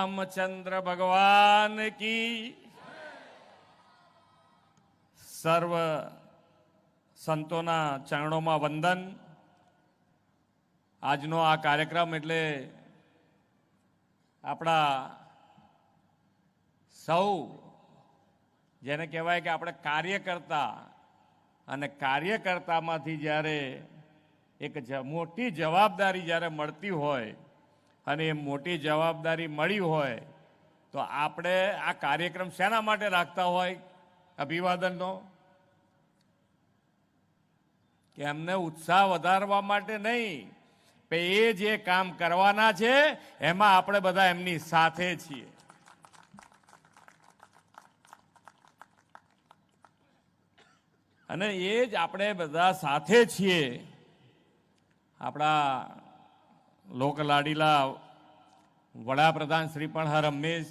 રામચંદ્ર ભગવાન કી. સર્વ સંતોના ચરણોમાં વંદન. આજનો આ કાર્યક્રમ એટલે આપણા સૌ, જેને કહેવાય કે આપણે કાર્યકર્તા અને કાર્યકર્તામાંથી જ્યારે એક મોટી જવાબદારી જ્યારે મળતી હોય અને એ મોટી જવાબદારી મળી હોય, તો આપણે આ કાર્યક્રમ શેના માટે રાખતા હોય? અભિવાદનનો? કે એમને ઉત્સાહ વધારવા માટે નહીં એ જે કામ કરવાના છે, એમાં આપણે બધા એમની સાથે છીએ. અને એ જ આપણે બધા સાથે છીએ. આપણા લોકલાડીલા વડાપ્રધાન શ્રી પણ હર હંમેશ.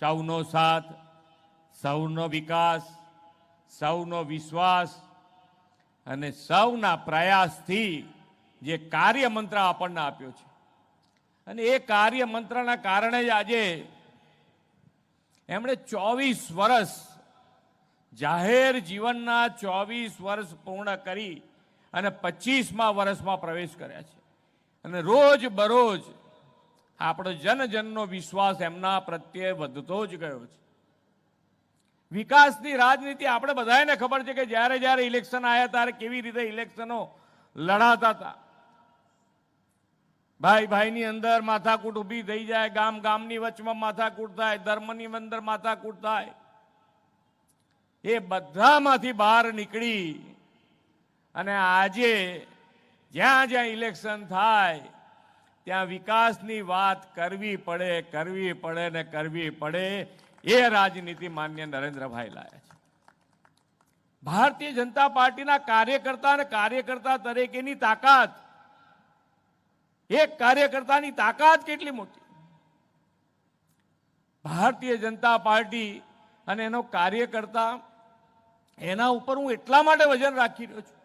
સૌનો સાથ, સૌનો વિકાસ, સૌનો વિશ્વાસ અને સૌના પ્રયાસથી જે કાર્ય મંત્ર આપણને આપ્યો છે. અને એ કાર્ય મંત્રના કારણે જ આજે એમણે ચોવીસ વર્ષ જાહેર જીવનના ચોવીસ વર્ષ પૂર્ણ કરી અને પચીસમા વર્ષમાં પ્રવેશ કર્યા છે. અને રોજ બરોજ આપણો જનજનનો વિશ્વાસ એમના પ્રત્યે વધતો જ ગયો છે. વિકાસની રાજનીતિ આપણે બધાને ખબર છે કે જ્યારે જ્યારે ઇલેક્શન આવ્યા ત્યારે કેવી રીતે ઇલેક્શનો લડાતા હતા. ભાઈ ભાઈની અંદર માથાકૂટ ઊભી થઈ જાય, ગામ ગામની વચમાં માથાકૂટ થાય, ધર્મની અંદર માથાકૂટ થાય. એ બધામાંથી બહાર નીકળી અને આજે જ્યાં જ્યાં ઇલેક્શન થાય ત્યાં વિકાસની વાત કરવી પડે કરવી પડે ને કરવી પડે, એ રાજનીતિ માન્ય નરેન્દ્રભાઈ લાયા છે. ભારતીય જનતા પાર્ટીના કાર્યકર્તા અને કાર્યકર્તા તરીકેની તાકાત એક કાર્યકર્તાની તાકાત કેટલી મોટી? ભારતીય જનતા પાર્ટી અને એનો કાર્યકર્તા, એના ઉપર હું એટલા માટે વજન રાખી રહ્યો છું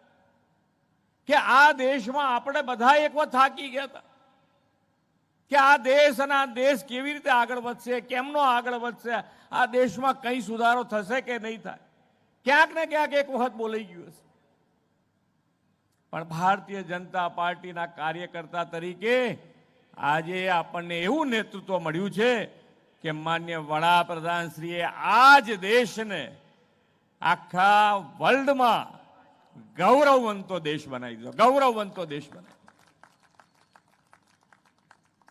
કે આ દેશમાં આપણે બધા એક વખત થાકી ગયા હતા. કે આ દેશ અને આ દેશ કેવી રીતે આગળ વધશે, કેમનો આગળ વધશે, આ દેશમાં કઈ સુધારો થશે કે નહીં થાય? ક્યાંક ને ક્યાંક એક વખત બોલાઈ ગયું હશે. પણ ભારતીય જનતા પાર્ટીના કાર્યકર્તા તરીકે આજે આપણને એવું નેતૃત્વ મળ્યું છે કે માન્ય વડાપ્રધાન શ્રીએ આ જ દેશને આખા વર્લ્ડમાં ગૌરવવંતો દેશ બનાવી દીધો. ગૌરવવંતો દેશ બનાવી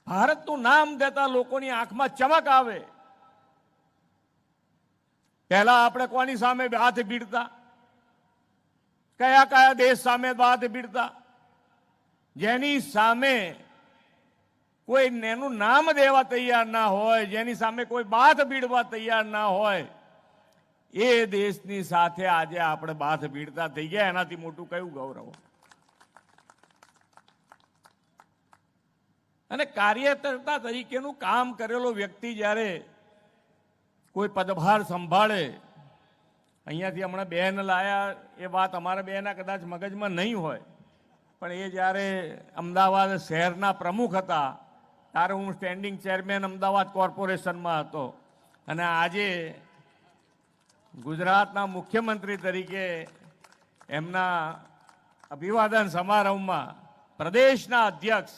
ભારતનું નામ દેતા લોકોની આંખમાં ચમક આવે. પહેલા આપણે કોની સામે હાથ ભીડતા કયા કયા દેશ સામે હાથ ભીડતા જેની સામે કોઈ એનું નામ દેવા તૈયાર ના હોય, જેની સામે કોઈ બાથ ભીડવા તૈયાર ના હોય, એ દેશની સાથે આજે આપણે બાથ ભીડતા થઈ ગયા. એનાથી મોટું કયું ગૌરવ? અને કાર્યકર્તા તરીકેનું કામ કરેલો વ્યક્તિ જ્યારે કોઈ પદભાર સંભાળે, અહીંયાથી હમણાં બેન લાયા, એ વાત અમારા બેના કદાચ મગજમાં નહીં હોય, પણ એ જ્યારે અમદાવાદ શહેરના પ્રમુખ હતા, ત્યારે હું સ્ટેન્ડિંગ ચેરમેન અમદાવાદ કોર્પોરેશનમાં હતો. અને આજે ગુજરાતના મુખ્યમંત્રી તરીકે એમના અભિવાદન સમારંભમાં પ્રદેશના અધ્યક્ષ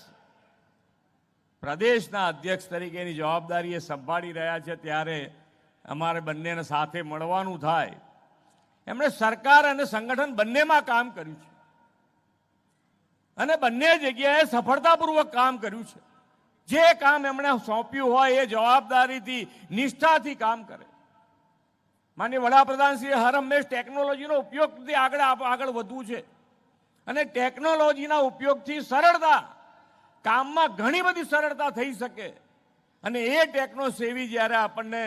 પ્રદેશના અધ્યક્ષ તરીકેની જવાબદારી એ સંભાળી રહ્યા છે ત્યારે અમારે બંનેને સાથે મળવાનું થાય. એમણે સરકાર અને સંગઠન બંનેમાં કામ કર્યું છે. અને બંને જગ્યાએ સફળતાપૂર્વક કામ કર્યું છે. જે કામ એમણે સોંપ્યું હોય એ જવાબદારીથી, નિષ્ઠાથી કામ કરે. માન્ય વડાપ્રધાન શ્રી હર હંમેશ ટેકનોલોજીનો ઉપયોગથી આગળ આગળ વધવું છે. અને ટેકનોલોજીના ઉપયોગથી સરળતા કામમાં ઘણી બધી સરળતા થઈ શકે. અને એ ટેકનો સેવી જ્યારે આપણને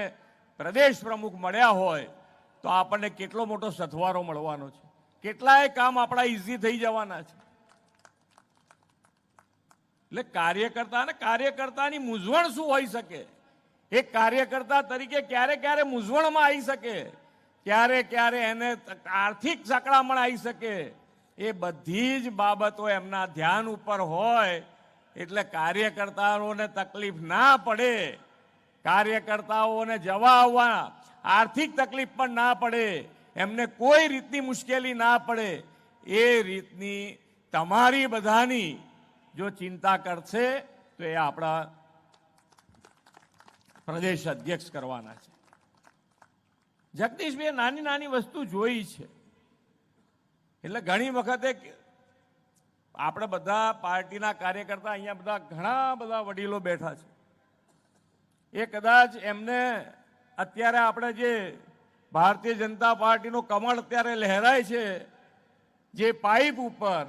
પ્રદેશ પ્રમુખ મળ્યા હોય, તો આપણને કેટલો મોટો સથવારો મળવાનો છે. કેટલાય કામ આપણા ઇઝી થઈ જવાના છે. એટલે કાર્યકર્તા અને કાર્યકર્તાની મૂંઝવણ શું હોઈ શકે? એક કાર્યકર્તા તરીકે ક્યારે ક્યારે મૂંઝવણમાં આવી શકે? ક્યારે ક્યારે એને આર્થિક સંકળામણ આવી શકે? એ બધી જ બાબતો એમના ધ્યાન ઉપર હોય એટલે કાર્યકર્તાઓને તકલીફ ના પડે. કાર્યકર્તાઓને જવા આવવા આર્થિક તકલીફ પણ ના પડે. એમને કોઈ રીતની મુશ્કેલી ના પડે. એ રીતની તમારી બધાની જો ચિંતા કરશે, તો એ આપણા પ્રદેશ અધ્યક્ષ કરવાના છે. જગદીશભાઈ નાની નાની વસ્તુ જોઈ છે. એટલે ઘણી વખતે આપણે બધા પાર્ટીના કાર્યકર્તા અહીંયા બધા ઘણા બધા વડીલો બેઠા છે. એ કદાચ એમને અત્યારે આપણે જે ભારતીય જનતા પાર્ટીનો કમળ અત્યારે લહેરાય છે, જે પાઇપ ઉપર,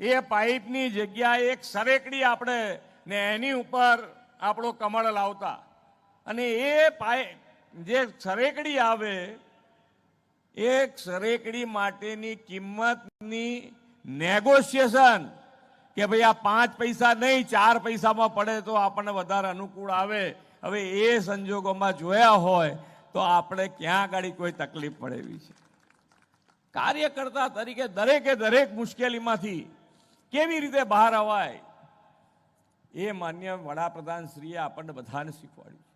એ પાઇપની જગ્યાએ એક સરેકડી આપણે ને એની ઉપર આપણો કમળ લાવતા. અને એ પાઇપ જે સરેકડી આવે, એક સરેકડી માટેની કિંમતની નેગોશિયેશન કે ભાઈ આ પાંચ પૈસા નહીં, ચાર પૈસામાં પડે તો આપણને વધારે અનુકૂળ આવે. હવે એ સંજોગોમાં જોયા હોય તો આપણે ક્યાં આગળ કોઈ તકલીફ પડે એવી છે? કાર્યકર્તા તરીકે દરેકે દરેક મુશ્કેલીમાંથી કેવી રીતે બહાર અવાય? એ માન્ય વડાપ્રધાન શ્રીએ આપણને બધાને શીખવાડ્યું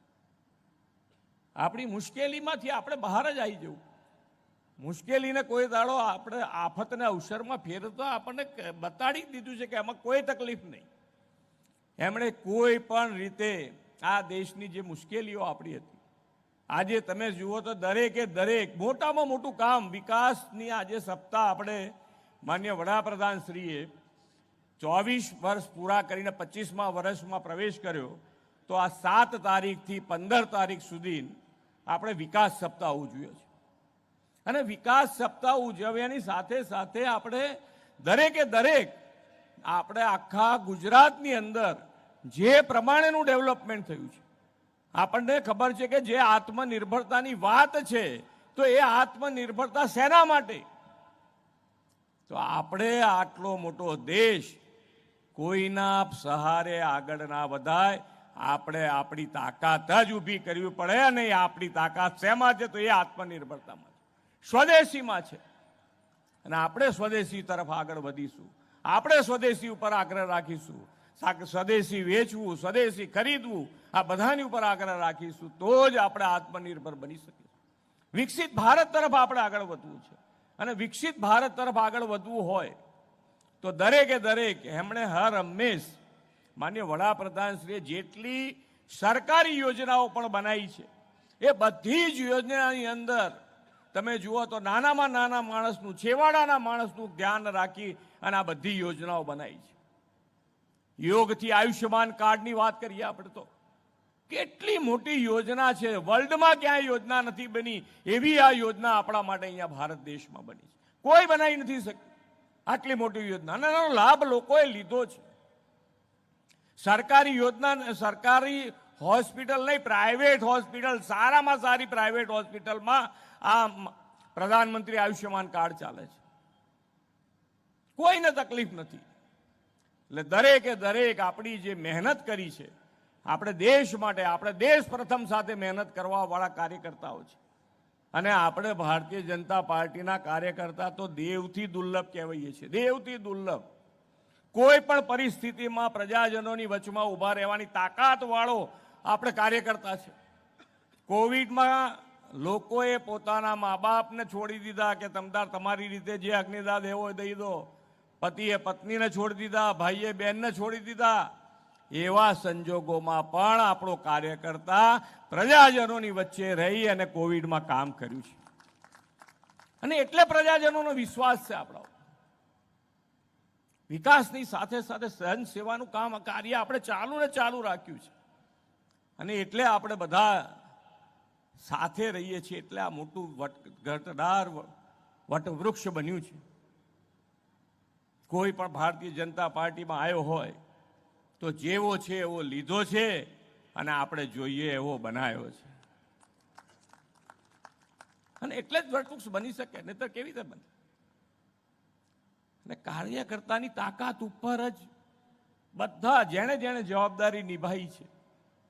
આપણી મુશ્કેલીમાંથી આપણે બહાર જ આવી જવું. મુશ્કેલીને કોઈ દાડો આપણે આફતને અવસરમાં ફેરવતા આપણને બતાડી દીધું છે કે એમાં કોઈ તકલીફ નહીં. એમણે કોઈ પણ રીતે આ દેશની જે મુશ્કેલીઓ આપણી હતી, આજે તમે જુઓ તો દરેકે દરેક મોટામાં મોટું કામ વિકાસની આજે સપ્તાહ આપણે માન્ય વડાપ્રધાન શ્રીએ ચોવીસ વર્ષ પૂરા કરીને પચીસમા વર્ષમાં પ્રવેશ કર્યો, તો આ સાત તારીખથી પંદર તારીખ સુધી આપણે વિકાસ સપ્તાહ ઉજવ્યો છે. અને વિકાસ સપ્તાહ ઉજવ્યાની સાથે સાથે આપણે દરેકે દરેક આપણે આખા ગુજરાતની અંદર જે પ્રમાણેનું ડેવલપમેન્ટ થયું છે. આપણને ખબર છે કે જે આત્મનિર્ભરતાની વાત છે, તો એ આત્મનિર્ભરતા શેના માટે? તો આપણે આટલો મોટો દેશ કોઈના સહારે આગળ ના વધાય. આપણે આપણી તાકાત જ ઊભી કરવી પડે અને આપણી તાકાત શેમાં છે તો એ આત્મનિર્ભરતામાં સ્વદેશીમાં છે. અને આપણે સ્વદેશી તરફ આગળ વધીશું. આપણે સ્વદેશી ઉપર આગ્રહ રાખીશું. સ્વદેશી વેચવું, સ્વદેશી ખરીદવું, આ બધાની ઉપર આગ્રહ રાખીશું, તો જ આપણે આત્મનિર્ભર બની શકીશું. વિકસિત ભારત તરફ આપણે આગળ વધવું છે. અને વિકસિત ભારત તરફ આગળ વધવું હોય, તો દરેકે દરેક, એમણે હર હંમેશ, માન્ય વડાપ્રધાનશ્રીએ જેટલી સરકારી યોજનાઓ પણ બનાવી છે, એ બધી જ યોજનાની અંદર તમે જુઓ તો નાનામાં નાના માણસનું, છેવાડાના માણસનું ધ્યાન રાખી અને આ બધી યોજનાઓ બનાવી છે. યોગથી આયુષ્યમાન કાર્ડની વાત કરીએ આપણે તો. કેટલી મોટી યોજના છે. વર્લ્ડમાં ક્યાંય યોજના નથી બની. એવી આ યોજના આપણા માટે અહીંયા ભારત દેશમાં બની છે. કોઈ બનાવી નથી શકી આટલી મોટી યોજના. અને લાભ લોકોએ લીધો છે. સરકારી યોજના, સરકારી હોસ્પિટલ નહીં, પ્રાઇવેટ હોસ્પિટલ, સારામાં સારી પ્રાઇવેટ હોસ્પિટલમાં આ પ્રધાનમંત્રી આયુષ્યમાન કાર્ડ ચાલે છે. કોઈને તકલીફ નથી. એટલે દરેકે દરેક આપણી જે મહેનત કરી છે, આપણે દેશ માટે, આપણે દેશ પ્રથમ સાથે મહેનત કરવાવાળા કાર્યકર્તાઓ છે. અને આપણે ભારતીય જનતા પાર્ટીના કાર્યકર્તા તો દેવથી દુર્લભ કહેવાઈએ છીએ, દેવથી દુર્લભ. કોઈ પણ પરિસ્થિતિમાં પ્રજાજનોની વચમાં ઊભા રહેવાની તાકાત વાળો આપણે કાર્યકર્તા છે. કોવિડમાં લોકોએ પોતાના મા બાપને છોડી દીધા કે તમદાર તમારી રીતે જે અગ્નિદાહ દેવો દઈ દો. પતિએ પત્નીને છોડી દીધા, ભાઈએ બહેનને છોડી દીધા. એવા સંજોગોમાં પણ આપણો કાર્યકર્તા પ્રજાજનોની વચ્ચે રહી અને કોવિડમાં કામ કર્યું છે. અને એટલે પ્રજાજનોનો વિશ્વાસ છે આપણો. વિકાસની સાથે સાથે સહન સેવાનું કામ, કાર્ય આપણે ચાલુ ને ચાલુ રાખ્યું છે. અને એટલે આપણે બધા સાથે રહીએ છીએ એટલે આ મોટું વટ, ઘટદાર વટવૃક્ષ બન્યું છે. કોઈ પણ ભારતીય જનતા પાર્ટીમાં આવ્યો હોય તો જેવો છે એવો લીધો છે અને આપણે જોઈએ એવો બનાવ્યો છે. અને એટલે જ વટવૃક્ષ બની શકે, નહીતર કેવી રીતે બને? અને કાર્યકર્તાની તાકાત ઉપર જ બધા જેણે જેણે જવાબદારી નિભાવી છે.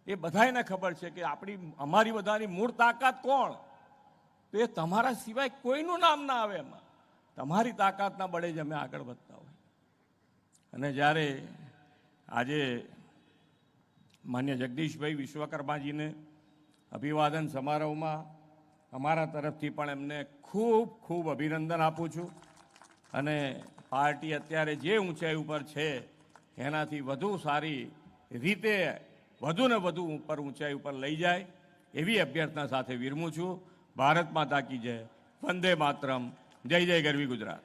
એ બધાને ખબર છે કે આપણી, અમારી બધાની મૂળ તાકાત કોણ? તો એ તમારા સિવાય કોઈનું નામ ના આવે એમાં. તમારી તાકાતના બળે જ અમે આગળ વધતા હોય. અને જ્યારે આજે માન્ય જગદીશભાઈ વિશ્વકર્માજીને અભિવાદન સમારોહમાં અમારા તરફથી પણ એમને ખૂબ ખૂબ અભિનંદન આપું છું. અને પાર્ટી અત્યારે જે ઊંચાઈ ઉપર છે, એનાથી વધુ સારી રીતે વધુ ને વધુ ઉપર ઊંચાઈ ઉપર લઈ જાય એવી અભ્યર્થના સાથે વિરમું છું. ભારત માતા કી જય. વંદે માતરમ. જય જય ગરવી ગુજરાત.